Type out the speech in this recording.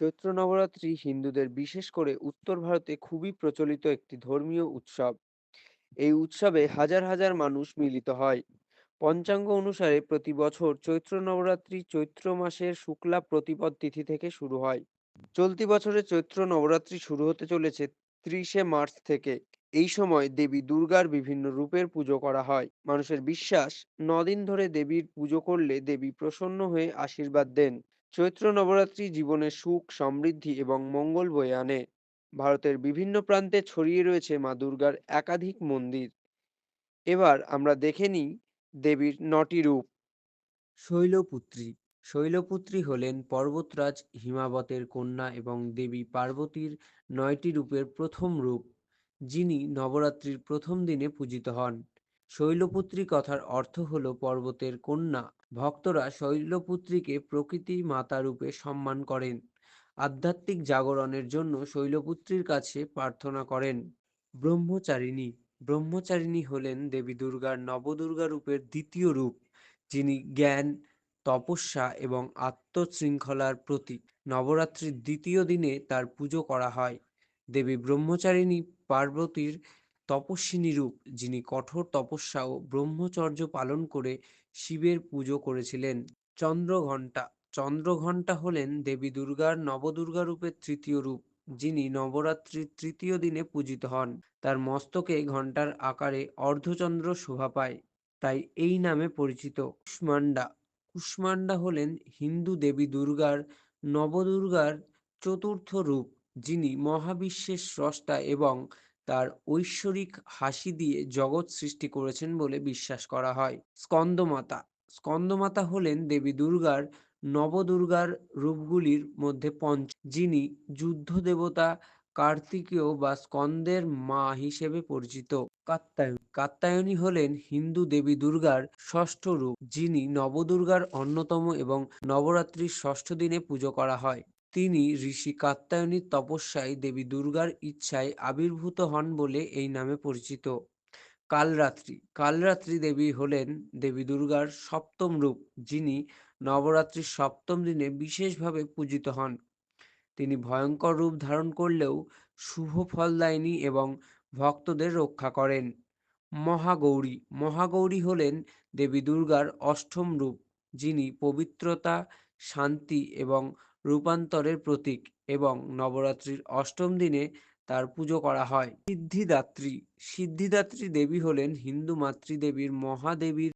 চৈত্র নবরাত্রি হিন্দুদের বিশেষ করে উত্তর ভারতে খুবই প্রচলিত একটি ধর্মীয় উৎসব। এই উৎসবে হাজার হাজার মানুষ মিলিত হয়। পঞ্চাঙ্গ অনুসারে প্রতি বছর চৈত্র নবরাত্রি চৈত্র মাসের শুক্লা প্রতিপদ তিথি থেকে শুরু হয়। চলতি বছরে চৈত্র নবরাত্রি শুরু হতে চলেছে ত্রিশে মার্চ থেকে। এই সময় দেবী দুর্গার বিভিন্ন রূপের পুজো করা হয়। মানুষের বিশ্বাস, নদিন ধরে দেবীর পুজো করলে দেবী প্রসন্ন হয়ে আশীর্বাদ দেন। চৈত্র নবরাত্রি জীবনে সুখ, সমৃদ্ধি এবং মঙ্গল বয়ে আনে। ভারতের বিভিন্ন প্রান্তে ছড়িয়ে রয়েছে মা দুর্গার একাধিক মন্দির। এবার আমরা দেখে নিই দেবীর নটি রূপ। শৈলপুত্রী। শৈলপুত্রী হলেন পর্বতরাজ, হিমাবতের কন্যা এবং দেবী পার্বতীর নয়টি রূপের প্রথম রূপ, যিনি নবরাত্রির প্রথম দিনে পূজিত হন। শৈলপুত্রী কথার অর্থ হল পর্বতের কন্যা। ভক্তরা শৈলপুত্রীকে প্রকৃতি মাতা রূপে সম্মান করেন। আধ্যাত্মিক জাগরণের জন্য শৈলপুত্রীর কাছে প্রার্থনা করেন। ব্রহ্মচারিণী। ব্রহ্মচারিণী হলেন দেবী দুর্গার নবদুর্গা রূপের দ্বিতীয় রূপ, যিনি জ্ঞান, তপস্যা এবং আত্মশৃঙ্খলার প্রতীক। নবরাত্রির দ্বিতীয় দিনে তার পুজো করা হয়। দেবী ব্রহ্মচারিণী পার্বতীর তপস্বিনী রূপ যিনি কঠোর তপস্যা ও ব্রহ্মচর্য পালন করে শিবের পুজো করেছিলেন। চন্দ্রঘণ্টা চন্দ্রঘণ্টা হলেন দেবী দুর্গার নবদুর্গা রূপের তৃতীয় রূপ, যিনি নবরাত্রির তৃতীয় দিনে পূজিত হন। তার মস্তকে ঘণ্টার আকারে অর্ধচন্দ্র শোভা পায়, তাই এই নামে পরিচিত। কুষ্মান্ডা কুষ্মান্ডা হলেন হিন্দু দেবী দুর্গার নবদুর্গার চতুর্থ রূপ, যিনি মহাবিশ্বের স্রষ্টা এবং তার ঐশ্বরিক হাসি দিয়ে জগৎ সৃষ্টি করেছেন বলে বিশ্বাস করা হয়। স্কন্দমাতা স্কন্দমাতা হলেন দেবী দুর্গার নবদুর্গার রূপগুলির মধ্যে পঞ্চ, যিনি যুদ্ধ দেবতা কার্তিকেয় বা স্কন্দের মা হিসেবে পরিচিত। কাত্যায়নী কাত্যায়নী হলেন হিন্দু দেবী দুর্গার ষষ্ঠ রূপ, যিনি নবদুর্গার অন্যতম এবং নবরাত্রির ষষ্ঠ দিনে পুজো করা হয়। তিনি ঋষি কাত্যায়নীর তপস্যায় দেবী দুর্গার ইচ্ছায় আবির্ভূত হন বলে এই নামে পরিচিত। কালরাত্রি কালরাত্রি দেবী হলেন দেবী দুর্গার সপ্তম রূপ, যিনি নবরাত্রির সপ্তম দিনে বিশেষভাবে পূজিত হন। তিনি ভয়ঙ্কর রূপ ধারণ করলেও শুভ ফলদায়িনী এবং ভক্তদের রক্ষা করেন। মহাগৌরী মহাগৌরী হলেন দেবী দুর্গার অষ্টম রূপ, যিনি পবিত্রতা, শান্তি এবং রূপান্তরের প্রতীক এবং নবরাত্রির অষ্টম দিনে তার পুজো করা হয়। সিদ্ধিদাত্রী সিদ্ধিদাত্রী দেবী হলেন হিন্দু মাতৃদেবীর মহাদেবীর